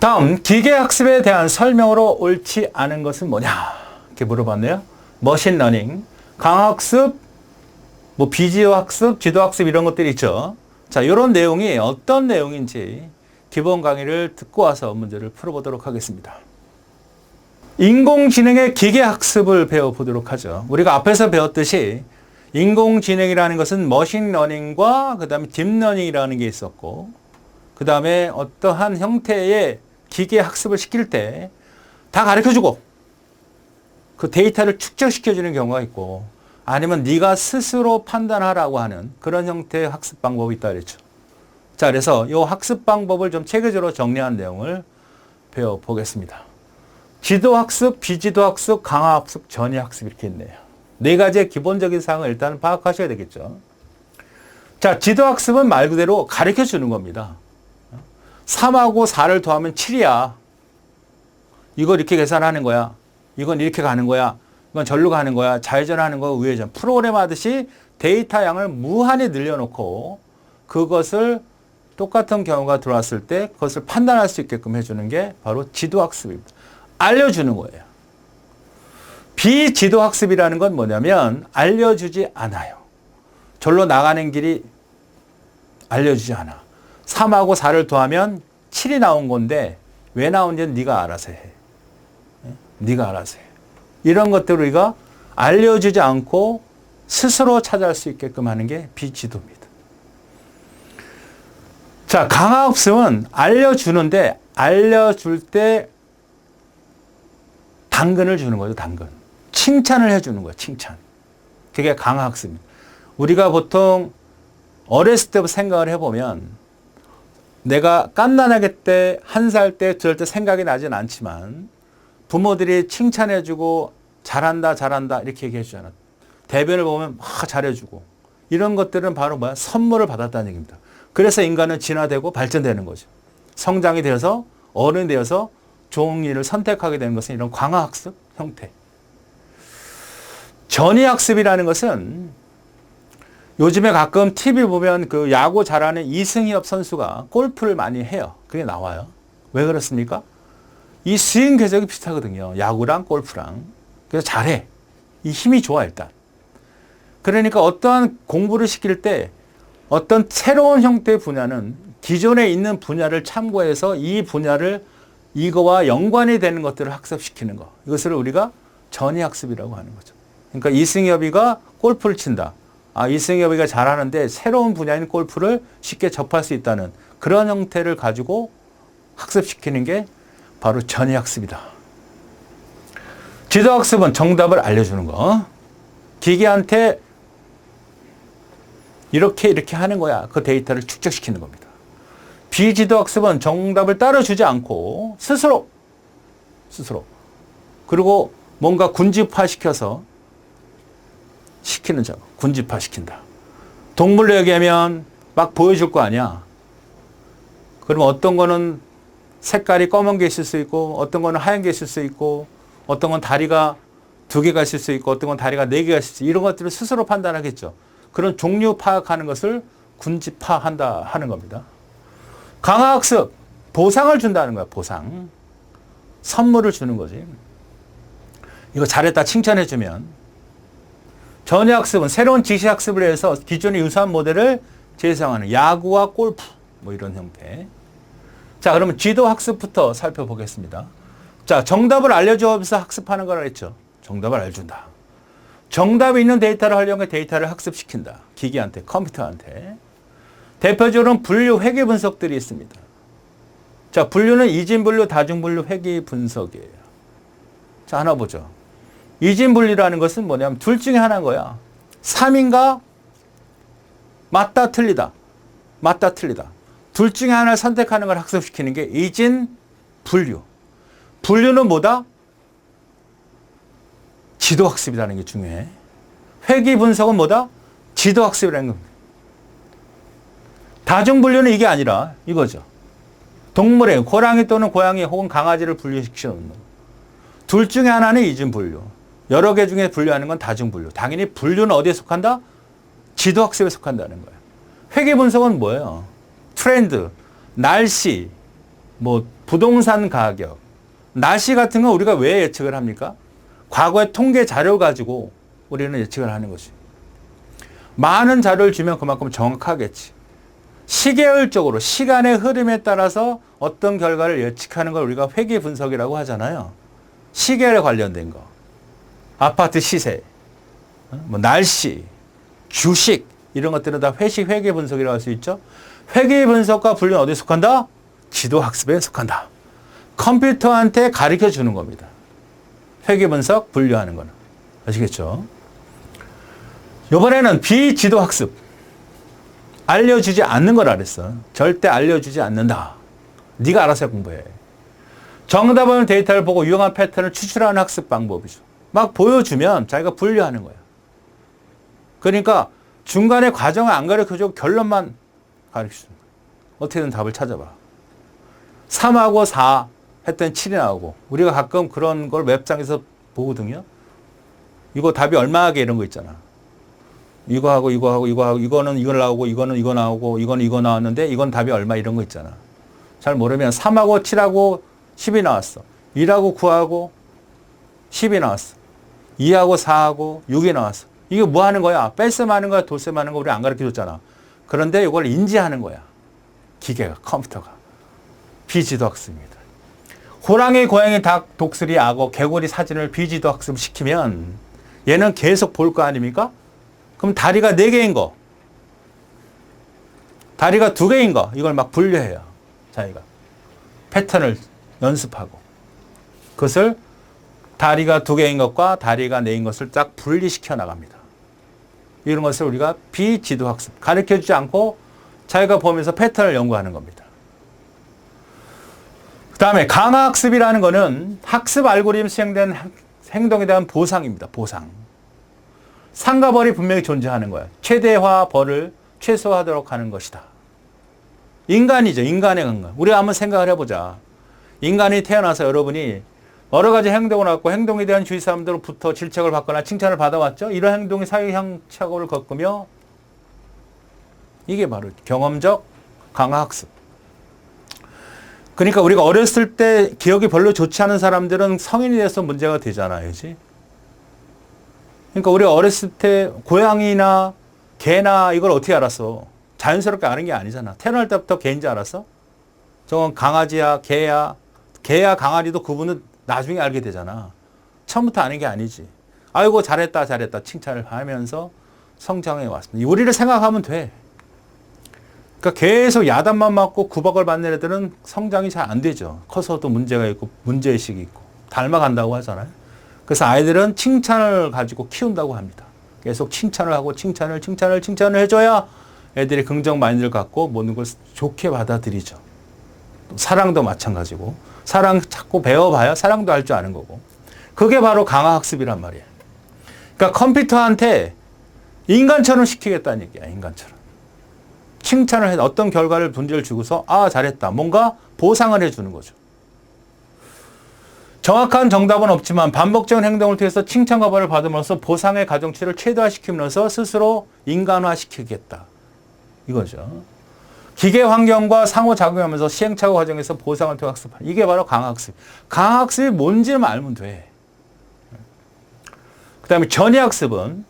다음 기계학습에 대한 설명으로 옳지 않은 것은 뭐냐 이렇게 물어봤네요. 머신러닝, 강학습, 뭐 비디오 학습, 지도 학습 이런 것들이 있죠. 자, 이런 내용이 어떤 내용인지 기본 강의를 듣고 와서 문제를 풀어보도록 하겠습니다. 인공지능의 기계학습을 배워보도록 하죠. 우리가 앞에서 배웠듯이 인공지능이라는 것은 머신러닝과 그 다음에 딥러닝이라는 게 있었고 그 다음에 어떠한 형태의 기계 학습을 시킬 때 다 가르쳐주고 그 데이터를 축적시켜주는 경우가 있고 아니면 네가 스스로 판단하라고 하는 그런 형태의 학습 방법이 있다 그랬죠. 자, 그래서 이 학습 방법을 좀 체계적으로 정리한 내용을 배워보겠습니다. 지도학습, 비지도학습, 강화학습, 전이학습 이렇게 있네요. 네 가지의 기본적인 사항을 일단 파악하셔야 되겠죠. 자, 지도학습은 말 그대로 가르쳐 주는 겁니다. 3하고 4를 더하면 7이야. 이걸 이렇게 계산하는 거야. 이건 이렇게 가는 거야. 이건 절로 가는 거야. 좌회전하는 거, 우회전. 프로그램 하듯이 데이터 양을 무한히 늘려놓고 그것을 똑같은 경우가 들어왔을 때 그것을 판단할 수 있게끔 해주는 게 바로 지도학습입니다. 알려주는 거예요. 비지도학습이라는 건 뭐냐면 알려주지 않아요. 절로 나가는 길이 알려주지 않아. 3하고 4를 더하면 7이 나온 건데 왜 나온지는 네가 알아서 해. 네가 알아서 해. 이런 것들을 우리가 알려주지 않고 스스로 찾아갈 수 있게끔 하는 게 비지도입니다. 자, 강화학습은 알려주는데 알려줄 때 당근을 주는 거죠, 당근. 칭찬을 해주는 거예요, 칭찬. 그게 강화학습입니다. 우리가 보통 어렸을 때부터 생각을 해보면 내가 깐난하게 때, 한 살 때, 두살때 생각이 나진 않지만 부모들이 칭찬해주고 잘한다, 잘한다 이렇게 얘기해 주잖아. 대변을 보면 막 잘해주고 이런 것들은 바로 뭐야? 선물을 받았다는 얘기입니다. 그래서 인간은 진화되고 발전되는 거죠. 성장이 되어서 어른이 되어서 좋은 일을 선택하게 되는 것은 이런 광화학습 형태. 전이학습이라는 것은 요즘에 가끔 TV 보면 그 야구 잘하는 이승엽 선수가 골프를 많이 해요. 그게 나와요. 왜 그렇습니까? 이 스윙 궤적이 비슷하거든요. 야구랑 골프랑. 그래서 잘해. 이 힘이 좋아, 일단. 그러니까 어떠한 공부를 시킬 때 어떤 새로운 형태의 분야는 기존에 있는 분야를 참고해서 이 분야를 이거와 연관이 되는 것들을 학습시키는 거. 이것을 우리가 전이학습이라고 하는 거죠. 그러니까 이승엽이가 골프를 친다. 아, 이승엽이가 잘하는데 새로운 분야인 골프를 쉽게 접할 수 있다는 그런 형태를 가지고 학습시키는 게 바로 전이학습이다. 지도학습은 정답을 알려주는 거. 기계한테 이렇게 이렇게 하는 거야. 그 데이터를 축적시키는 겁니다. 비지도학습은 정답을 따라주지 않고 스스로 스스로 그리고 뭔가 군집화시켜서 시키는 작업, 군집화 시킨다. 동물로 얘기하면 막 보여줄 거 아니야. 그러면 어떤 거는 색깔이 검은 게 있을 수 있고 어떤 거는 하얀 게 있을 수 있고 어떤 건 다리가 두 개가 있을 수 있고 어떤 건 다리가 네 개가 있을 수 있고 이런 것들을 스스로 판단하겠죠. 그런 종류 파악하는 것을 군집화한다 하는 겁니다. 강화학습 보상을 준다는 거야. 보상. 선물을 주는 거지. 이거 잘했다 칭찬해 주면 전야학습은 새로운 지시학습을 해서 기존의 유사한 모델을 재생하는 야구와 골프 뭐 이런 형태. 자, 그러면 지도학습부터 살펴보겠습니다. 자, 정답을 알려주면서 학습하는 거라 했죠. 정답을 알려준다. 정답이 있는 데이터를 활용해 데이터를 학습시킨다. 기기한테, 컴퓨터한테. 대표적으로는 분류 회계 분석들이 있습니다. 자, 분류는 이진 분류, 다중 분류, 회계 분석이에요. 자, 하나 보죠. 이진 분류라는 것은 뭐냐면 둘 중에 하나인 거야. 3인가? 맞다, 틀리다. 맞다, 틀리다. 둘 중에 하나를 선택하는 걸 학습시키는 게 이진 분류. 분류는 뭐다? 지도학습이라는 게 중요해. 회귀 분석은 뭐다? 지도학습이라는 겁니다. 다중 분류는 이게 아니라 이거죠. 동물의 고양이 또는 고양이 혹은 강아지를 분류시켜 놓는 둘 중에 하나는 이중분류. 여러 개 중에 분류하는 건 다중분류. 당연히 분류는 어디에 속한다? 지도학습에 속한다는 거예요. 회계 분석은 뭐예요? 트렌드, 날씨, 뭐 부동산 가격, 날씨 같은 건 우리가 왜 예측을 합니까? 과거의 통계 자료 가지고 우리는 예측을 하는 것이. 많은 자료를 주면 그만큼 정확하겠지. 시계열적으로 시간의 흐름에 따라서 어떤 결과를 예측하는 걸 우리가 회계 분석이라고 하잖아요. 시계에 관련된 거. 아파트 시세, 어? 뭐 날씨, 주식 이런 것들은 다 회식 회계 분석이라고 할 수 있죠. 회계 분석과 분류는 어디에 속한다? 지도 학습에 속한다. 컴퓨터한테 가르쳐 주는 겁니다. 회계 분석 분류하는 거는. 아시겠죠? 이번에는 비지도 학습. 알려주지 않는 걸 알았어. 절대 알려주지 않는다. 네가 알아서 공부해. 정답은 데이터를 보고 유용한 패턴을 추출하는 학습 방법이죠. 막 보여주면 자기가 분류하는 거야. 그러니까 중간에 과정을 안 가르쳐주고 결론만 가르쳐준다. 어떻게든 답을 찾아봐. 3하고 4 했더니 7이 나오고 우리가 가끔 그런 걸 웹상에서 보거든요. 이거 답이 얼마게 이런 거 있잖아. 이거 하고 이거 하고 이거 하고 이거는 이걸 나오고 이거는 이거 나오고 이거는 이거 나왔는데 이건 답이 얼마 이런 거 있잖아. 잘 모르면 3하고 7하고 10이 나왔어. 1하고 9하고 10이 나왔어. 2하고 4하고 6이 나왔어. 이게 뭐 하는 거야? 뺄셈 하는 거야? 돋셈 하는 거 우리 안 가르쳐 줬잖아. 그런데 이걸 인지하는 거야. 기계가, 컴퓨터가. 비지도 학습입니다. 호랑이, 고양이, 닭, 독수리, 악어, 개구리 사진을 비지도 학습 시키면 얘는 계속 볼 거 아닙니까? 그럼 다리가 네 개인 거, 다리가 두 개인 거, 이걸 막 분류해요. 자기가. 패턴을 연습하고. 그것을 다리가 두 개인 것과 다리가 네인 것을 딱 분리시켜 나갑니다. 이런 것을 우리가 비지도 학습, 가르쳐 주지 않고 자기가 보면서 패턴을 연구하는 겁니다. 그 다음에 강화학습이라는 것은 학습 알고리즘 수행된 행동에 대한 보상입니다. 보상. 상과 벌이 분명히 존재하는 거예요. 최대화 벌을 최소화하도록 하는 것이다. 인간이죠. 인간의 건강. 우리가 한번 생각을 해보자. 인간이 태어나서 여러분이 여러 가지 행동을 갖고 행동에 대한 주위 사람들로부터 질책을 받거나 칭찬을 받아왔죠. 이런 행동이 사회형 착오를 겪으며 이게 바로 경험적 강화학습. 그러니까 우리가 어렸을 때 기억이 별로 좋지 않은 사람들은 성인이 돼서 문제가 되잖아요. 그지? 그러니까 우리 어렸을 때 고양이나 개나 이걸 어떻게 알았어? 자연스럽게 아는 게 아니잖아. 태어날 때부터 개인 줄 알았어? 저건 강아지야, 개야. 개야, 강아지도 그분은 나중에 알게 되잖아. 처음부터 아는 게 아니지. 아이고, 잘했다, 잘했다. 칭찬을 하면서 성장해 왔습니다. 우리를 생각하면 돼. 그러니까 계속 야단만 맞고 구박을 받는 애들은 성장이 잘 안 되죠. 커서도 문제가 있고, 문제의식이 있고, 닮아간다고 하잖아요. 그래서 아이들은 칭찬을 가지고 키운다고 합니다. 계속 칭찬을 하고, 칭찬을, 칭찬을, 칭찬을 해줘야 애들이 긍정 마인드를 갖고 모든 걸 좋게 받아들이죠. 사랑도 마찬가지고. 사랑 자꾸 배워봐야 사랑도 할 줄 아는 거고. 그게 바로 강화학습이란 말이에요. 그러니까 컴퓨터한테 인간처럼 시키겠다는 얘기야, 인간처럼. 칭찬을 해, 어떤 결과를 문제를 주고서, 아, 잘했다. 뭔가 보상을 해주는 거죠. 정확한 정답은 없지만 반복적인 행동을 통해서 칭찬과 벌을 받으면서 보상의 가중치를 최대화시키면서 스스로 인간화시키겠다. 이거죠. 기계 환경과 상호작용하면서 시행착오 과정에서 보상을 통해 학습하는 이게 바로 강학습. 강학습이 뭔지만 알면 돼. 그 다음에 전이학습은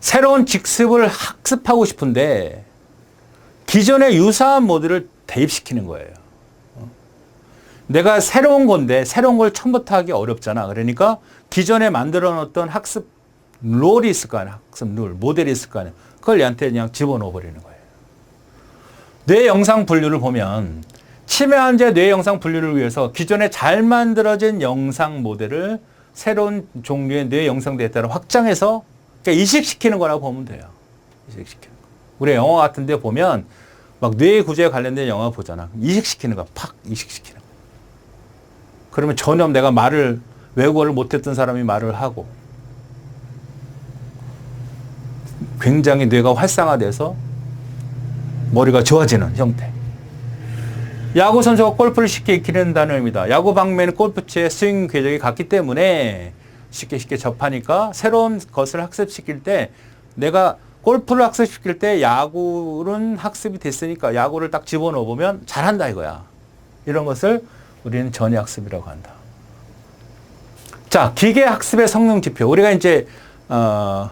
새로운 직습을 학습하고 싶은데 기존의 유사한 모드를 대입시키는 거예요. 내가 새로운 건데 새로운 걸 처음부터 하기 어렵잖아. 그러니까 기존에 만들어 놓았던 학습 롤이 있을 거 아니야. 학습 룰, 모델이 있을 거 아니야. 그걸 얘한테 그냥 집어넣어 버리는 거예요. 뇌 영상 분류를 보면 치매 환자 뇌 영상 분류를 위해서 기존에 잘 만들어진 영상 모델을 새로운 종류의 뇌 영상 데이터를 확장해서 그러니까 이식시키는 거라고 보면 돼요. 이식시키는 거. 우리 영화 같은 데 보면 막 뇌 구조에 관련된 영화 보잖아. 이식시키는 거, 팍 이식시키는 거. 그러면 전혀 내가 말을 외국어를 못했던 사람이 말을 하고 굉장히 뇌가 활성화돼서 머리가 좋아지는 형태. 야구 선수가 골프를 쉽게 익히는 단어입니다. 야구 방면은 골프채 스윙 궤적이 같기 때문에 쉽게 쉽게 접하니까 새로운 것을 학습시킬 때 내가 골프를 학습시킬 때 야구는 학습이 됐으니까 야구를 딱 집어넣어 보면 잘한다 이거야. 이런 것을 우리는 전이학습이라고 한다. 자, 기계 학습의 성능 지표. 우리가 이제 어,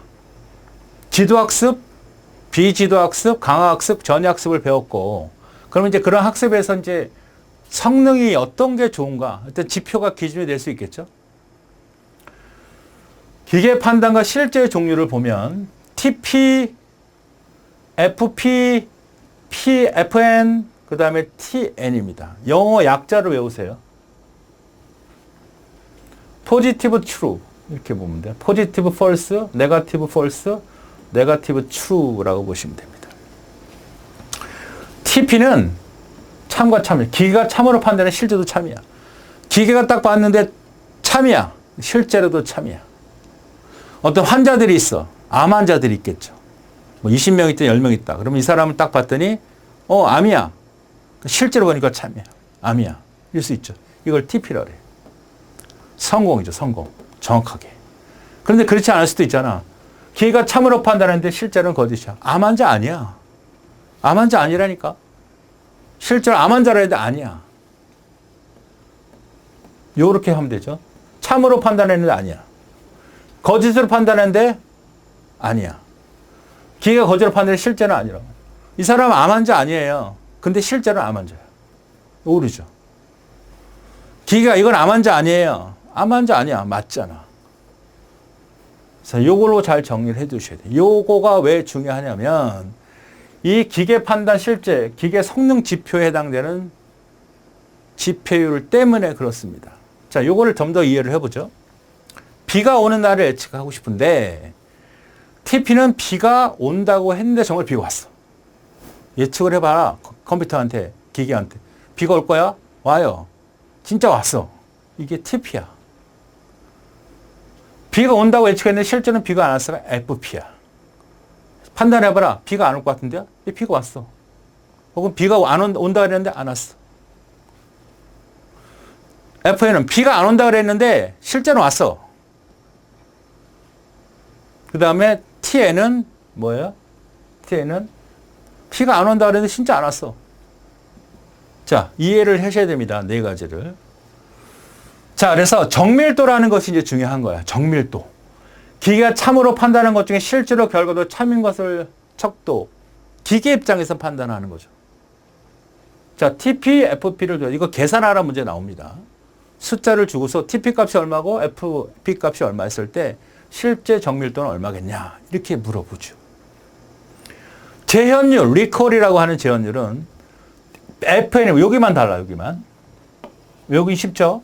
지도학습, 비지도 학습, 강화 학습, 전이학습을 배웠고, 그러면 이제 그런 학습에서 이제 성능이 어떤 게 좋은가, 어떤 지표가 기준이 될 수 있겠죠. 기계 판단과 실제 종류를 보면 TP, FP, PFN, 그 다음에 TN입니다. 영어 약자를 외우세요. 포지티브 트루 이렇게 보면 돼요. 포지티브 펄스, 네가티브 펄스, 네가티브 트루라고 보시면 됩니다. TP는 참과 참이. 기계가 참으로 판단해 실제도 참이야. 기계가 딱 봤는데 참이야. 실제로도 참이야. 어떤 환자들이 있어. 암 환자들이 있겠죠. 뭐 20명 있다, 10명 있다. 그러면 이 사람을 딱 봤더니 어, 암이야. 실제로 보니까 참이야. 암이야. 이럴 수 있죠. 이걸 TP라 그래. 성공이죠, 성공. 정확하게. 그런데 그렇지 않을 수도 있잖아. 기계가 참으로 판단하는데 실제로는 거짓이야. 암 환자 아니야. 암 환자 아니라니까. 실제로 암 환자라 해도 아니야. 요렇게 하면 되죠. 참으로 판단했는데 아니야. 거짓으로 판단했는데 아니야. 기계가 거짓으로 판단해 실제는 아니라고. 이 사람은 암 환자 아니에요. 근데 실제로 암 환자야. 오르죠. 기계가 이건 암 환자 아니에요. 암 환자 아니야. 맞잖아. 그래서 요걸로 잘 정리를 해 두셔야 돼요. 요거가 왜 중요하냐면 이 기계 판단 실제, 기계 성능 지표에 해당되는 지표율 때문에 그렇습니다. 자, 요거를 좀 더 이해를 해보죠. 비가 오는 날을 예측하고 싶은데 TP는 비가 온다고 했는데 정말 비가 왔어. 예측을 해봐라. 컴퓨터한테, 기계한테. 비가 올 거야? 와요. 진짜 왔어. 이게 TP야. 비가 온다고 예측했는데 실제는 비가 안 왔으면 FP야. 판단해봐라. 비가 안 올 것 같은데요? 비가 왔어. 혹은 비가 안 온, 온다 그랬는데 안 왔어. FN은 비가 안 온다 그랬는데 실제는 왔어. 그 다음에 TN은 뭐예요? TN은 비가 안 온다 그랬는데 진짜 안 왔어. 자, 이해를 하셔야 됩니다. 네 가지를. 자, 그래서 정밀도라는 것이 이제 중요한 거야. 정밀도. 기계가 참으로 판단하는 것 중에 실제로 결과도 참인 것을 척도. 기계 입장에서 판단하는 거죠. 자, TP, FP를 줘. 이거 계산하라 문제 나옵니다. 숫자를 주고서 TP 값이 얼마고 FP 값이 얼마 했을 때 실제 정밀도는 얼마겠냐. 이렇게 물어보죠. 재현율, 리콜이라고 하는 재현율은 FN이 여기만 달라, 여기만. 여기 쉽죠?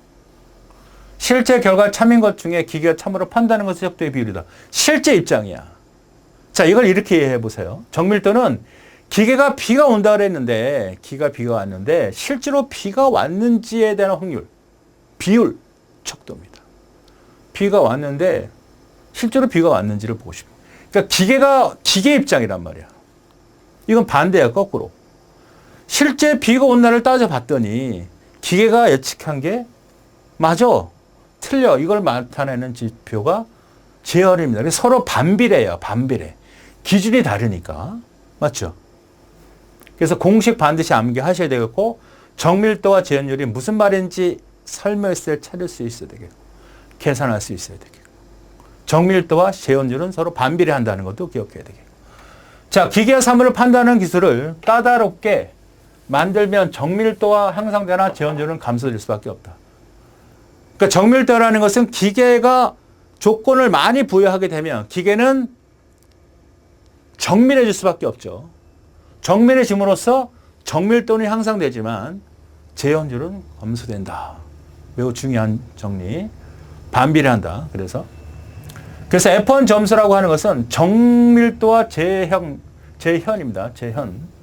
실제 결과 참인 것 중에 기계가 참으로 판단하는 것의 속도의 비율이다. 실제 입장이야. 자, 이걸 이렇게 이해해 보세요. 정밀도는 기계가 비가 온다 그랬는데, 기가 비가 왔는데, 실제로 비가 왔는지에 대한 확률, 비율, 척도입니다. 비가 왔는데, 실제로 비가 왔는지를 보고 싶어. 그러니까 기계가, 기계 입장이란 말이야. 이건 반대야, 거꾸로. 실제 비가 온 날을 따져봤더니, 기계가 예측한 게, 맞아. 틀려. 이걸 나타내는 지표가 제열입니다. 그래서 서로 반비례예요. 반비례. 기준이 다르니까. 맞죠? 그래서 공식 반드시 암기하셔야 되겠고 정밀도와 재현율이 무슨 말인지 설명서를 찾을 수 있어야 되겠고 계산할 수 있어야 되겠고 정밀도와 재현율은 서로 반비례한다는 것도 기억해야 되겠고 자 기계와 사물을 판단하는 기술을 까다롭게 만들면 정밀도와 향상되나 재현율은 감소될 수밖에 없다. 그러니까 정밀도라는 것은 기계가 조건을 많이 부여하게 되면 기계는 정밀해질 수밖에 없죠. 정밀해짐으로써 정밀도는 향상되지만 재현율은 감소된다. 매우 중요한 정리. 반비례 한다. 그래서 그래서 F1 점수라고 하는 것은 정밀도와 재현 재현입니다. 재현.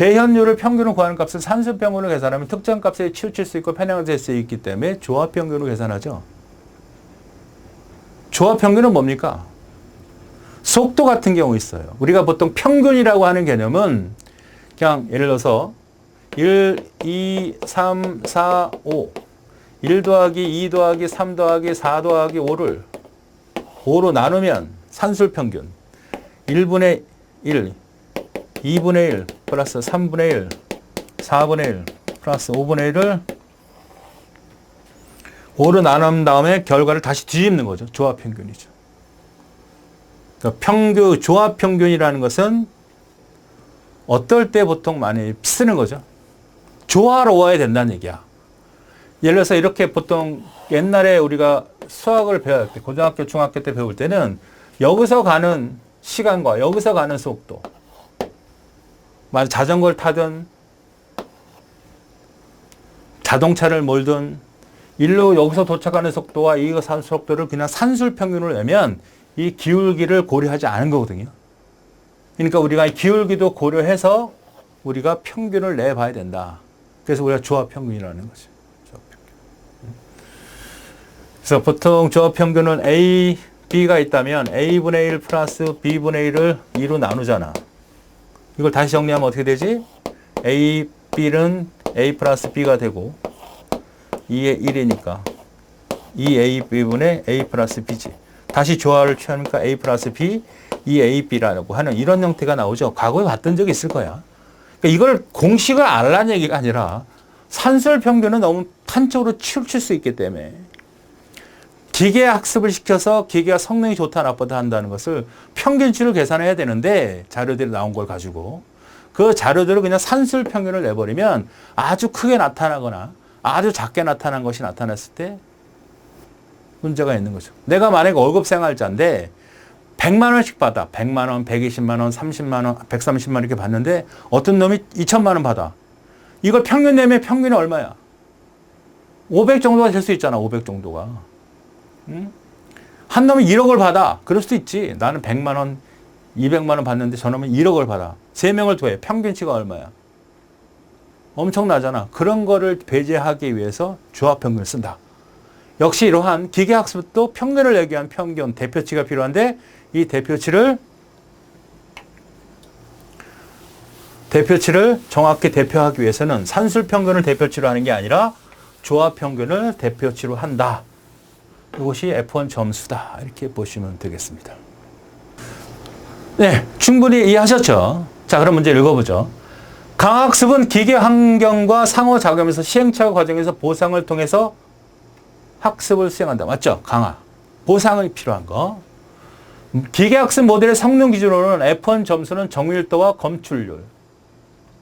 재현율을 평균을 구하는 값은 산수 평균을 계산하면 특정 값에 치우칠 수 있고 편향될 수 있기 때문에 조합 평균을 계산하죠. 조합 평균은 뭡니까? 속도 같은 경우 있어요. 우리가 보통 평균이라고 하는 개념은 그냥 예를 들어서 1, 2, 3, 4, 5. 1 더하기 2 더하기 3 더하기 4 더하기 5를 5로 나누면 산술 평균. 1분의 1, 2분의 1 플러스 3분의 1, 4분의 1, 플러스 5분의 1을 5로 나눈 다음에 결과를 다시 뒤집는 거죠. 조합 평균이죠. 그러니까 평균, 조합 평균이라는 것은 어떨 때 보통 많이 쓰는 거죠. 조화로워야 된다는 얘기야. 예를 들어서 이렇게 보통 옛날에 우리가 수학을 배울 때, 고등학교, 중학교 때 배울 때는 여기서 가는 시간과 여기서 가는 속도, 만 자전거를 타든 자동차를 몰든 일로 여기서 도착하는 속도와 이산 속도를 그냥 산술 평균을 내면 이 기울기를 고려하지 않은 거거든요. 그러니까 우리가 이 기울기도 고려해서 우리가 평균을 내봐야 된다. 그래서 우리가 조합 평균이라는 거죠. 조합 평균. 그래서 보통 조합 평균은 A, B가 있다면 A분의 1 플러스 B분의 1을 2로 나누잖아. 이걸 다시 정리하면 어떻게 되지? A, B는 A 플러스 B가 되고 2의 1이니까 2AB분의 A 플러스 B지. 다시 조화를 취하니까 A 플러스 B, 2AB라고 하는 이런 형태가 나오죠. 과거에 봤던 적이 있을 거야. 그러니까 이걸 공식을 알라는 얘기가 아니라 산술 평균은 너무 한쪽으로 치우칠 수 있기 때문에 기계 학습을 시켜서 기계가 성능이 좋다 나쁘다 한다는 것을 평균치를 계산해야 되는데 자료들이 나온 걸 가지고 그 자료들을 그냥 산술 평균을 내버리면 아주 크게 나타나거나 아주 작게 나타난 것이 나타났을 때 문제가 있는 거죠. 내가 만약에 월급 생활자인데 100만 원씩 받아. 100만 원, 120만 원, 30만 원, 130만 원 이렇게 받는데 어떤 놈이 2천만 원 받아. 이걸 평균 내면 평균이 얼마야? 500 정도가 될 수 있잖아. 500 정도가. 응? 한 놈이 1억을 받아. 그럴 수도 있지. 나는 100만 원, 200만 원 받는데 저 놈은 1억을 받아. 3명을 더해. 평균치가 얼마야? 엄청나잖아. 그런 거를 배제하기 위해서 조합평균을 쓴다. 역시 이러한 기계학습도 평균을 내기 위한 평균, 대표치가 필요한데 이 대표치를 대표치를 정확히 대표하기 위해서는 산술 평균을 대표치로 하는 게 아니라 조합 평균을 대표치로 한다. 이것이 F1 점수다. 이렇게 보시면 되겠습니다. 네, 충분히 이해하셨죠? 자, 그럼 문제 읽어보죠. 강학습은 기계 환경과 상호작용에서 시행착오 과정에서 보상을 통해서 학습을 수행한다. 맞죠? 강화. 보상이 필요한 거. 기계학습 모델의 성능 기준으로는 F1 점수는 정밀도와 검출률,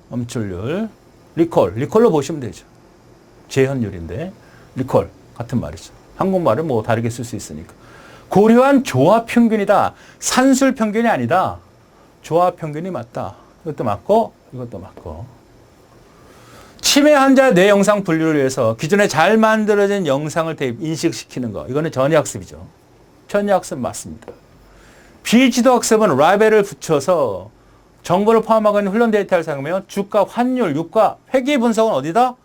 검출률, 리콜, 리콜로 보시면 되죠. 재현율인데 리콜 같은 말이죠. 한국말은 뭐 다르게 쓸 수 있으니까. 고려한 조합 평균이다. 산술 평균이 아니다. 조합 평균이 맞다. 이것도 맞고 이것도 맞고. 치매 환자 뇌 영상 분류를 위해서 기존에 잘 만들어진 영상을 대입 인식시키는 거. 이거는 전이학습이죠. 전이학습 맞습니다. 비지도 학습은 라벨을 붙여서 정보를 포함하고 있는 훈련 데이터를 사용하며 주가, 환율, 유가, 회계 분석은 어디다?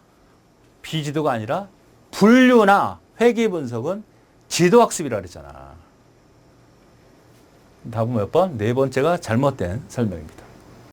비지도가 아니라 분류나 회계 분석은 지도 학습이라 그랬잖아. 답은 몇 번? 네 번째가 잘못된 설명입니다.